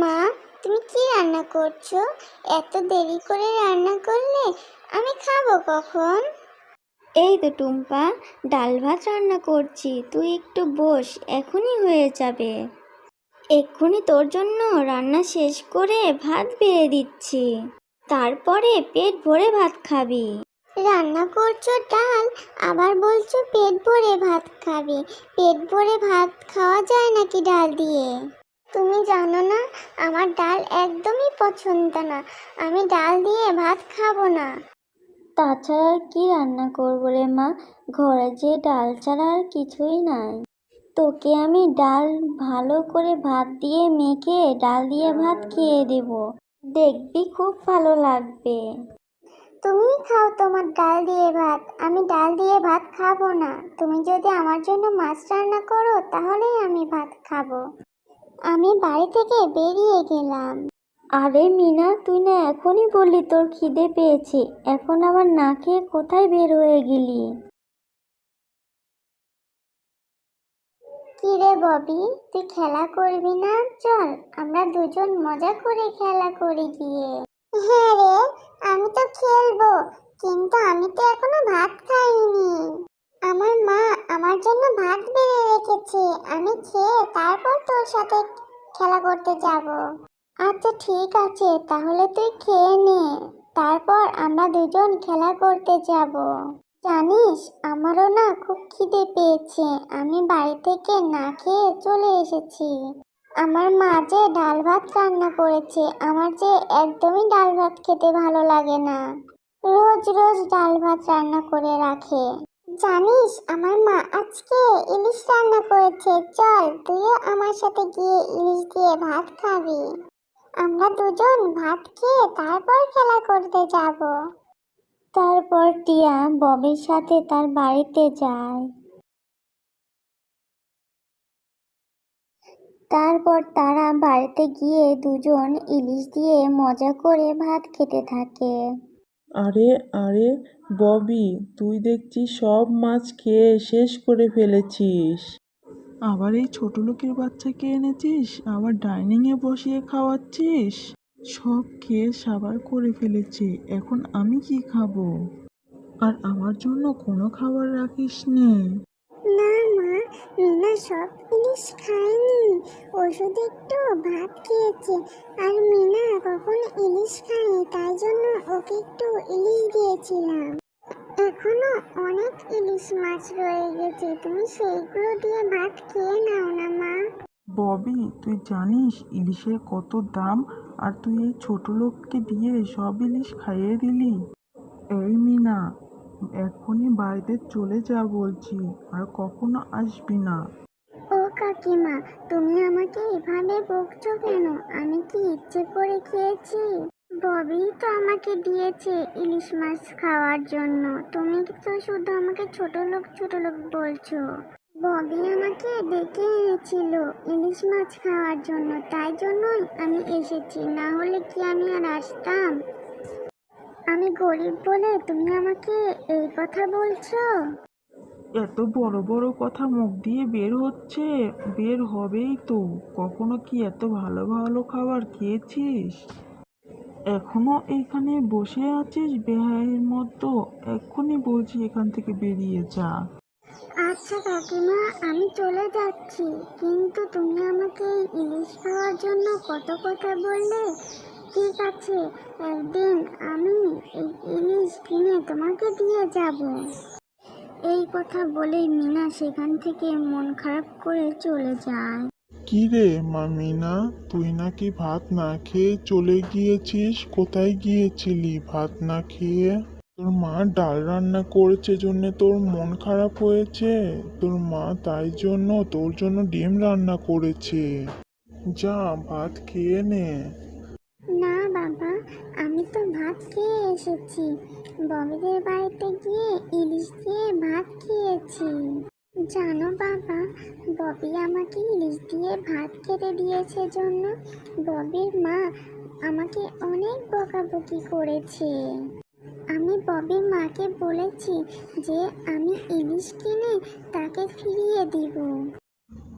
মা তুমি কি রান্না করছ? এত দেরি করে রান্না করলে আমি খাব কখন? এই তো টুম্পা ডাল ভাত রান্না করছি তুই একটু বস এখনই হয়ে যাবে। এক্ষুনি তোর জন্য রান্না শেষ করে ভাত বেড়ে দিচ্ছি। তারপরে পেট ভরে ভাত খাবি। রান্না করছ ডাল আবার বলছো পেট ভরে ভাত খাবি। পেট ভরে ভাত খাওয়া যায় নাকি ডাল দিয়ে? তুমি জানো না আমার ডাল একদমই পছন্দ না। আমি ডাল দিয়ে ভাত খাব না। তাছাড়া আর কি রান্না করব রে মা? ঘরে যে ডাল ছাড়া আর কিছুই নাই। তোকে আমি ডাল ভালো করে ভাত দিয়ে মেখে ডাল দিয়ে ভাত খেয়ে দেব। দেখবি খুব ভালো লাগবে। তুমি খাও তোমার ডাল দিয়ে ভাত। আমি ডাল দিয়ে ভাত খাব না। তুমি যদি আমার জন্য মাছ রান্না করো তাহলেই আমি ভাত খাব। আমি বাড়ি থেকে বেরিয়ে গেলাম। আরে মিনা তুই না এখনই বললি তোর খিদে পেয়েছে। এখন আবার না খেয়ে কোথায় বের হয়ে গেলি? কিরে ববি তুই খেলা করবি না? চল আমরা দুজন মজা করে খেলা করি গিয়ে। হ্যাঁ রে আমি তো খেলব কিন্তু আমি তো এখনও ভাত খাইনি। আমার মা আমার জন্য ভাত বেড়ে রেখেছে। আমি খেয়ে তারপর তোর সাথে খেলা করতে যাব। আচ্ছা ঠিক আছে, তাহলে তুই খেয়ে নে। তারপর আমরা দুজন খেলা করতে যাব। জানিস, আমারও না খুব খিদে পেয়েছে। আমি বাড়ি থেকে না খেয়ে চলে এসেছি। আমার মা যে ডাল ভাত রান্না করেছে, আমার যে একদমই ডাল ভাত খেতে ভালো লাগে না। রোজ রোজ ডাল ভাত রান্না করে রাখে। জানিস, আমার মা আজকে ইলিশ রান্না করেছে। চল, তুইও আমার সাথে গিয়ে ইলিশ দিয়ে ভাত খাবি। আমরা দুজন ভাত খেয়ে তারপর খেলা করতে যাব। তারপর টিয়া ববির সাথে তার বাড়িতে যায়। তারপর তারা বাড়িতে গিয়ে দুজন ইলিশ দিয়ে মজা করে ভাত খেতে থাকে। আরে আরে ববি, তুই দেখছি সব মাছ খেয়ে শেষ করে ফেলেছিস। আবার এই ছোট লোকের বাচ্চাকে এনেছিস? আবার ডাইনিংয়ে বসিয়ে খাওয়াচ্ছিস? সব খেয়ে সাবার করে ফেলেছে, এখন আমি কি খাব? আর আমার জন্য কোনো খাবার রাখিস নে। না মা, মিনা সব ইলিশ খায়নি। ও শুধু একটু ভাত খেয়েছে, আর মিনা কখনো ইলিশ খায়নি, তাই জন্য ওকে একটু ইলিশ দিয়েছিলাম। অনেক ইলিশ মাছ রয়ে গেছে। তুমি সেইগুলো দিয়ে ভাত খেয়ে নাও না মা। ববি তুই জানিস ইলিশের কত দাম আর তুই এই ছোট লোককে দিয়ে সব ইলিশ খাইয়ে দিলি? এই মিনা এখনই বাড়িতে চলে যা বলছি আর কখনো আসবি না। ও কাকিমা তুমি আমাকে এভাবে বকছো কেন? আমি কি ইচ্ছে করে খেয়েছি? ববি তো আমাকে দিয়েছে ইলিশ মাছ খাওয়ার জন্য। তুমি তো শুধু আমাকে ছোট লোক ছোট লোক বলছো। ববি আমাকে ডেকে এনেছিল ইলিশ মাছ খাওয়ার জন্য। তাই জন্যই আমি এসেছি, না হলে কি আমি আর আসতাম? আমি গরিব বলে তুমি আমাকে এই কথা বলছো? এত বড় বড় কথা মুখ দিয়ে বের হচ্ছে, বের হবেই তো। কখনো কি এত ভালো ভালো খাবার খেয়েছিস? এখনও এখানে বসে আছিস? বেহায়ের মতো। এক্ষুনি বলছি এখান থেকে বেরিয়ে যা। আচ্ছা কাকিমা, আমি চলে যাচ্ছি। কিন্তু তুমি আমাকে এই ইলিশ খাওয়ার জন্য কত কথা বললে? ঠিক আছে, একদিন আমি এই ইলিশ কিনে তোমাকে দিয়ে যাব। এই কথা বলেই মিনা সেখান থেকে মন খারাপ করে চলে যায়। কি রে মামিনা? তুই নাকি ভাত না খেয়ে চলে গিয়েছিস? কোথায় গিয়েছিলি ভাত না খেয়ে? তোর মা ডাল রান্না করেছে জন্য তোর মন খারাপ হয়েছে। তোর মা তাই জন্য তোর জন্য ডিম রান্না করেছে। যা, ভাত খেয়ে নে। না বাবা, আমি তো ভাত খেয়ে এসেছি। ববিদের বাড়িতে গিয়ে ইলিশ দিয়ে ভাত খেয়েছি। জানো বাবা, ববি আমাকে ইলিশ দিয়ে ভাত খেতে দিয়েছে জন্য। ববির মা আমাকে অনেক বকাবকি করেছে। আমি ববির মাকে বলেছি যে আমি ইলিশ কিনে তাকে ফিরিয়ে দিব।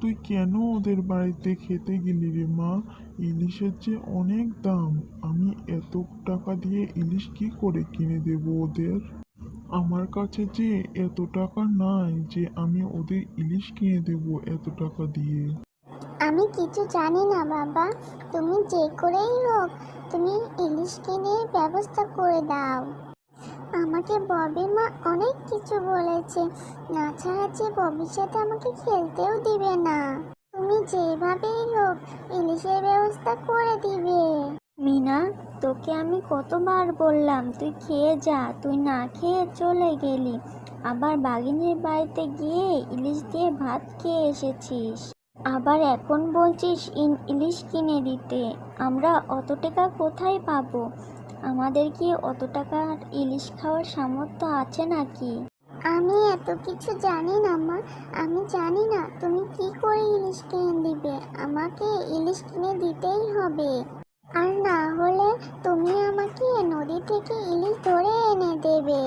তুই কেন ওদের বাড়িতে খেতে গেলি রে মা? ইলিশের যে অনেক দাম। আমি এত টাকা দিয়ে ইলিশ কি করে কিনে দেব ওদের? আমার কাছে যে এত টাকা নাই যে আমি ওদের ইলিশ কিনে দেব এত টাকা দিয়ে। আমি কিছু জানি না, বাবা। তুমি যে করেই হোক, তুমি ইলিশ কিনে ব্যবস্থা করে দাও। আমাকে ববির মা অনেক কিছু বলেছে। না ছাড়া যে ভবিষ্যতে আমাকে খেলতেও দিবে না। তুমি যেভাবেই হোক, ইলিশের ব্যবস্থা করে দিবে। মিনা, তোকে আমি কতবার বললাম, তুই খেয়ে যা, তুই না খেয়ে চলে গেলি। আবার বাগিনীর বাড়িতে গিয়ে ইলিশ দিয়ে ভাত খেয়ে এসেছিস। আবার এখন বলছিস ইন- ইলিশ কিনে দিতে। আমরা অত টাকা কোথায় পাবো? আমাদের কি অত টাকার ইলিশ খাওয়ার সামর্থ্য আছে নাকি? আমি এত কিছু জানি না, মা। আমি জানি না তুমি কি করে ইলিশ কিনে দিবে। আমাকে ইলিশ কিনে দিতেই হবে। আর না হলে তুমি আমাকে নদী থেকে ইলিশ ধরে এনে দেবে।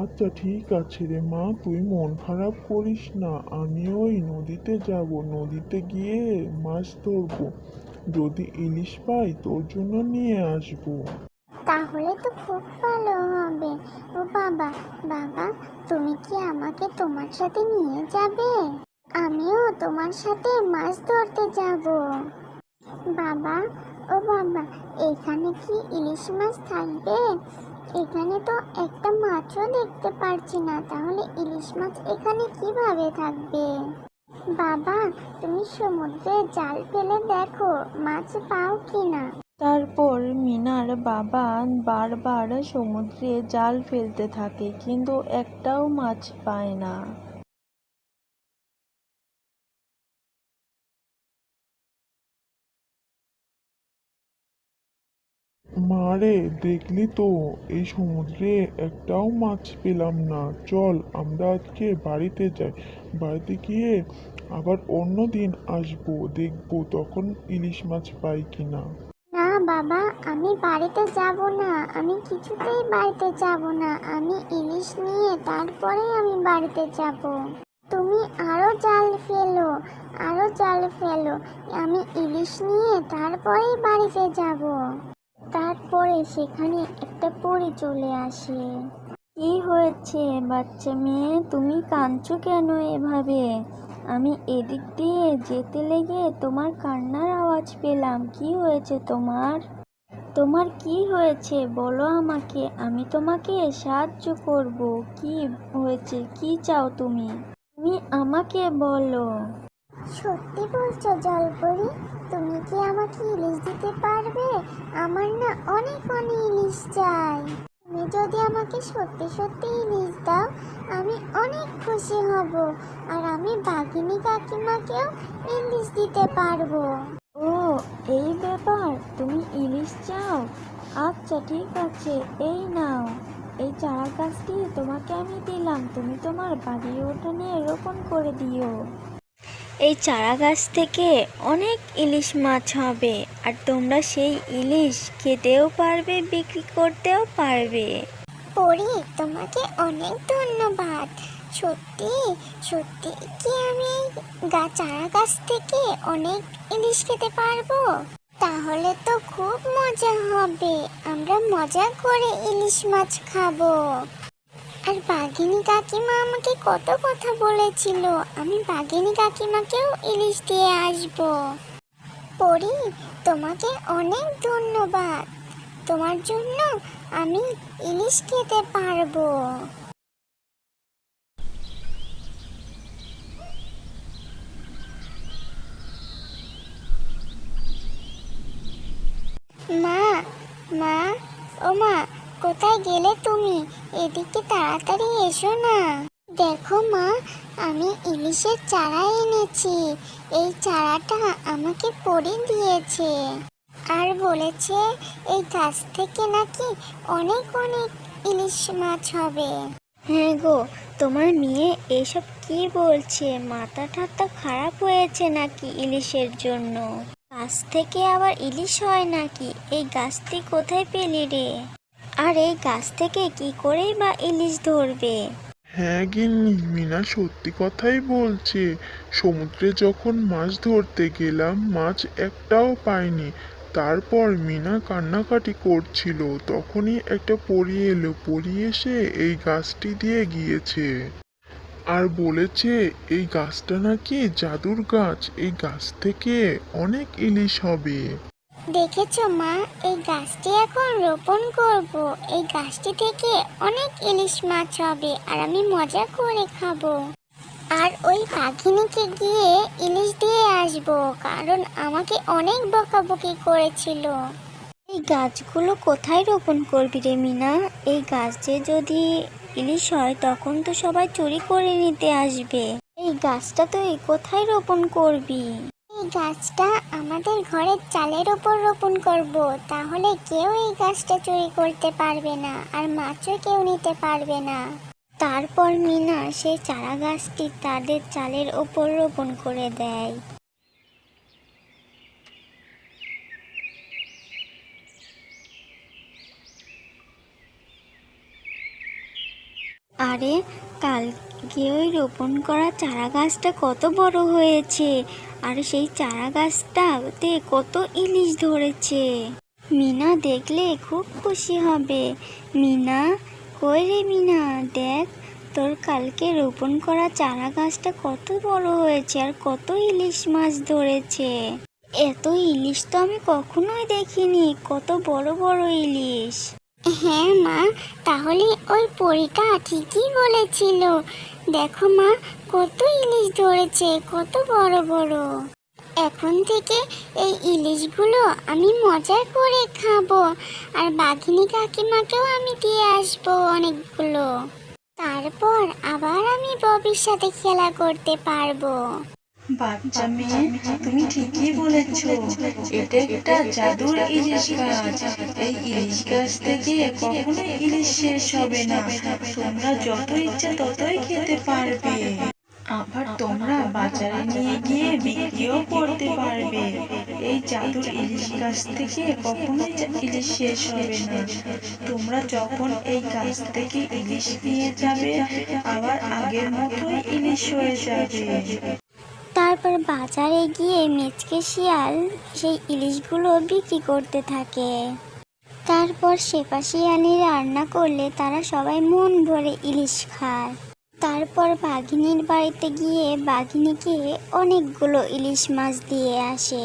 আচ্ছা ঠিক আছে রে মা তুই মন খারাপ করিস না। আমি ওই নদীতে যাব নদীতে গিয়ে মাছ ধরবো। যদি ইলিশ পাই তোর জন্য নিয়ে আসব। তাহলে তো খুব ভালো হবে। ও বাবা বাবা তুমি কি আমাকে তোমার সাথে নিয়ে যাবে? আমিও তোমার সাথে মাছ ধরতে যাব। বাবা ও বাবা, এখানে কি ইলিশ মাছ থাকবে? এখানে তো একটা মাছও দেখতে পারছি না, তাহলে ইলিশ মাছ এখানে কীভাবে থাকবে? বাবা, তুমি সমুদ্রে জাল ফেলে দেখো, মাছ পাও কিনা তারপর মিনার বাবা বারবার সমুদ্রে জাল ফেলতে থাকে, কিন্তু একটাও মাছ পায় না। মারে দেখলি তো? এই সমুদ্রে একটাও মাছ পেলাম না। চল, আমরা আজকে বাড়িতে যাই। বাড়িতে গিয়ে আবার অন্য দিন আসব, দেখব তখন ইলিশ মাছ পাই কিনা। না বাবা, আমি বাড়িতে যাব না। আমি কিছুতেই বাড়িতে যাব না। আমি ইলিশ নিয়ে তারপরে আমি বাড়িতে যাব। তুমি আরও জাল ফেলো, আরও জাল ফেলো। আমি ইলিশ নিয়ে তারপরেই বাড়িতে যাব। তারপরে সেখানে একটা পরি চলে আসে। কি হয়েছে বাচ্চা মেয়ে? তুমি কাঁদছো কেন এভাবে? আমি এদিক দিয়ে যেতে লেগে তোমার কান্নার আওয়াজ পেলাম। কি হয়েছে তোমার? তোমার কি হয়েছে? বলো আমাকে। আমি তোমাকে সাহায্য করব। কি হয়েছে? কি চাও তুমি? তুমি আমাকে বলো। সত্যি বলছো, জলপরি? তুমি কি আমাকে ইলিশ দিতে পারবে? আমার না অনেক অনেক ইলিশ চাই। তুমি যদি আমাকে সত্যি সত্যি ইলিশ দাও, আমি অনেক খুশি হব। আর আমি বাঘিনী কাকিমাকেও ইলিশ দিতে পারব। ও, এই ব্যাপার? তুমি ইলিশ চাও? আচ্ছা ঠিক আছে, এই নাও। এই চারা গাছটি তোমাকে আমি দিলাম। তুমি তোমার বাড়ির উঠানে রোপণ করে দিও। এই চারা গাছ থেকে অনেক ইলিশ মাছ হবে আর তোমরা সেই ইলিশ খেতেও পারবে, বিক্রি করতেও পারবে। পরি, তোমাকে অনেক ধন্যবাদ। সত্যি সত্যি কি আমি গা চারা গাছ থেকে অনেক ইলিশ খেতে পারব? তাহলে তো খুব মজা হবে। আমরা মজা করে ইলিশ মাছ খাব। আর বাঘিনী কাকিমা আমাকে কত কথা বলেছিল। আমি বাঘিনী কাকিমাকেও ইলিশ দিয়ে আসব। পরি, তোমাকে অনেক ধন্যবাদ। তোমার জন্য আমি ইলিশ খেতে পারব। মা মা ও মা কোথায় গেলে তুমি? এদিকে তাড়াতাড়ি এসো না। দেখো মা, আমি ইলিশের চারা এনেছি। এই চারাটা আমাকে পরে দিয়েছে। আর বলেছে এই গাছ থেকে নাকি অনেক অনেক ইলিশ মাছ হবে। হ্যাঁ গো, তোমার মেয়ে এসব কি বলছে? মাথা ঠাত্তা খারাপ হয়েছে নাকি ইলিশের জন্য? গাছ থেকে আবার ইলিশ হয় নাকি? এই গাছটি কোথায় পেলি রে? আর এই গাছ থেকে কি করেই বা ইলিশ ধরবে? হ্যাঁ গিন্নি, মিনা সত্যি কথাই বলছে। সমুদ্রে যখন মাছ ধরতে গেলাম, মাছ একটাও পাইনি। তারপর মিনা কান্নাকাটি করছিল। তখনই একটা পরী এলো। পরী এসে এই গাছটি দিয়ে গিয়েছে। আর বলেছে, এই গাছটা নাকি জাদুর গাছ। এই গাছ থেকে অনেক ইলিশ হবে। দেখেছ মা? এই গাছটি এখন রোপণ করব। এই গাছটি থেকে অনেক ইলিশ মাছ হবে আর আমি মজা করে খাব। আর ওই পাখিনিকে গিয়ে ইলিশ দিয়ে আসব, কারণ আমাকে অনেক বকাবকি করেছিল। এই গাছগুলো কোথায় রোপণ করবি রে মিনা? এই গাছে যদি ইলিশ হয়, তখন তো সবাই চুরি করে নিতে আসবে। এই গাছটা তুই কোথায় রোপণ করবি? গাছটা আমাদের ঘরের চালের ওপর রোপণ করব, তাহলে কেউ এই গাছটা চুরি করতে পারবে না আর মাছও কেউ নিতে পারবে না। তারপর মিনা সেই চারা গাছটি তাদের চালের ওপর রোপণ করে দেয়। আরে, কালকে ওই রোপণ করা চারা গাছটা কত বড় হয়েছে। আর সেই চারা গাছটাতে কত ইলিশ ধরেছে। মিনা দেখলে খুব খুশি হবে। মিনা, কই রে মিনা? দেখ, তোর কালকে রোপণ করা চারা গাছটা কত বড় হয়েছে আর কত ইলিশ মাছ ধরেছে। এত ইলিশ তো আমি কখনোই দেখিনি, কত বড় বড় ইলিশ। হ্যাঁ মা, তাহলে ওই পরীটা ঠিকই বলেছিল। দেখো মা, কত ইলিশ ধরেছে, কত বড় বড়। এখন থেকে এই ইলিশগুলো আমি মজা করে খাব, আর বাঘিনী কাকিমাকেও আমি দিয়ে আসব অনেকগুলো। তারপর আবার আমি ববির সাথে খেলা করতে পারব। বাচ্চা মেয়ে তুমি ঠিকই বলেছ। এটা একটা জাদুর ইলিশ গাছ। এই ইলিশ গাছ থেকে কখনোই ইলিশ শেষ হবে না। তোমরা যত ইচ্ছা ততই খেতে পারবে। আবার তোমরা বাজারে নিয়ে গিয়ে বিক্রিও করতে পারবে। এই জাদুর ইলিশ গাছ থেকে কখনোই ইলিশ শেষ হবে না। তোমরা যখন এই গাছ থেকে ইলিশ নিয়ে যাবে আবার আগের মতোই ইলিশ হয়ে যাবে। তারপর বাজারে গিয়ে মেচকে শিয়াল সেই ইলিশগুলো বিক্রি করতে থাকে। তারপর শেফা শিয়ালি রান্না করলে তারা সবাই মন ভরে ইলিশ খায়। তারপর বাঘিনীর বাড়িতে গিয়ে বাঘিনীকে অনেকগুলো ইলিশ মাছ দিয়ে আসে।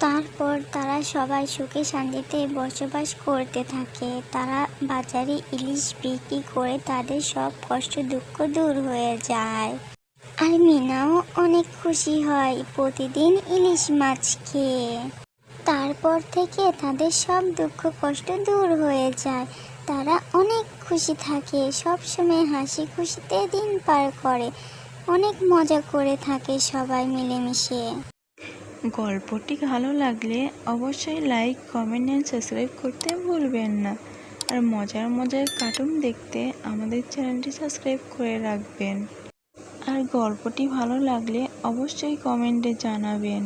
তারপর তারা সবাই সুখে শান্তিতে বসবাস করতে থাকে। তারা বাজারে ইলিশ বিক্রি করে তাদের সব কষ্ট দুঃখ দূর হয়ে যায়। আর মিনাও অনেক খুশি হয় প্রতিদিন ইলিশ মাছ খেয়ে। তারপর থেকে তাদের সব দুঃখ কষ্ট দূর হয়ে যায়। তারা অনেক খুশি থাকে, সব সময় হাসি খুশিতে দিন পার করে। অনেক মজা করে থাকে সবাই মিলেমিশে। গল্পটি ভালো লাগলে অবশ্যই লাইক কমেন্ট অ্যান্ড সাবস্ক্রাইব করতে ভুলবেন না। আর মজার মজার কার্টুন দেখতে আমাদের চ্যানেলটি সাবস্ক্রাইব করে রাখবেন। আর গল্পটি ভালো লাগলে অবশ্যই কমেন্টে জানাবেন।